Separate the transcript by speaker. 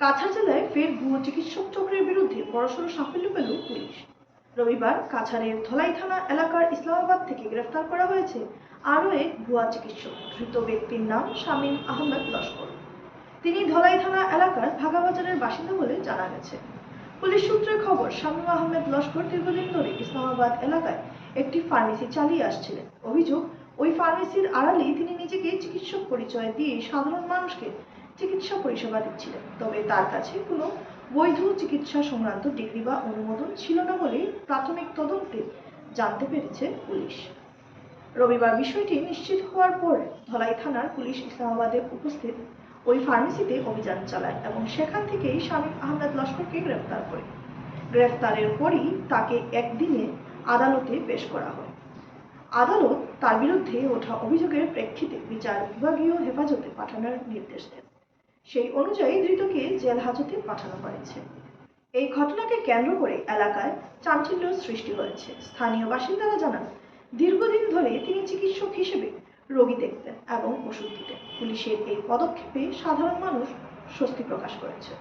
Speaker 1: কাছাড় জেলায় ফের ভুয়ো চিকিৎসক চক্রের বিরুদ্ধে বড়সড় সাফল্য পেল পুলিশ। রবিবার কাছাড়ের ধলাই থানা এলাকার ইসলামাবাদ থেকে গ্রেফতার করা হয়েছে আরও এক ভুয়া চিকিৎসক। ধৃত ব্যক্তির নাম শামীম আহমেদ লস্কর। তিনি ধলাই থানা এলাকার ভাগাবাজারের বাসিন্দা বলে জানা গেছে। পুলিশ সূত্রে খবর, শামীম আহমেদ লস্কর দীর্ঘদিন ধরে ইসলামাবাদ এলাকায় একটি ফার্মেসি চালিয়ে আসছিলেন। অভিযোগ, ওই ফার্মেসির আড়ালেই তিনি নিজেকে চিকিৎসক পরিচয় দিয়ে সাধারণ মানুষকে চিকিৎসা পরিষেবা দিচ্ছিলেন। তবে তার কাছে কোনো বৈধ চিকিৎসা সংক্রান্ত ডিগ্রি বা অনুমোদন ছিল না বলে প্রাথমিক তদন্তে জানতে পেরেছে পুলিশ। রবিবার বিষয়টি নিশ্চিত হওয়ার পর ধলাই থানার পুলিশ ইসলামাবাদে উপস্থিত ওই ফার্মেসিতে অভিযান চালায় এবং সেখান থেকেই শামীম আহমেদ লস্করকে গ্রেফতার করে। গ্রেফতারের পরই তাকে একদিনে আদালতে পেশ করা হয়। আদালত তার বিরুদ্ধে ওঠা অভিযোগের প্রেক্ষিতে বিচার বিভাগীয় হেফাজতে পাঠানোর নির্দেশ দেন। সেই অনুযায়ী ধৃতকে জেল হাজতে পাঠানো হয়েছে। এই ঘটনাকে কেন্দ্র করে এলাকায় চাঞ্চল্য সৃষ্টি হয়েছে। স্থানীয় বাসিন্দারা জানান, দীর্ঘদিন ধরে তিনি চিকিৎসক হিসেবে রোগী দেখতেন এবং ওষুধ দিতেন। পুলিশের এই পদক্ষেপে সাধারণ মানুষ স্বস্তি প্রকাশ করেছে।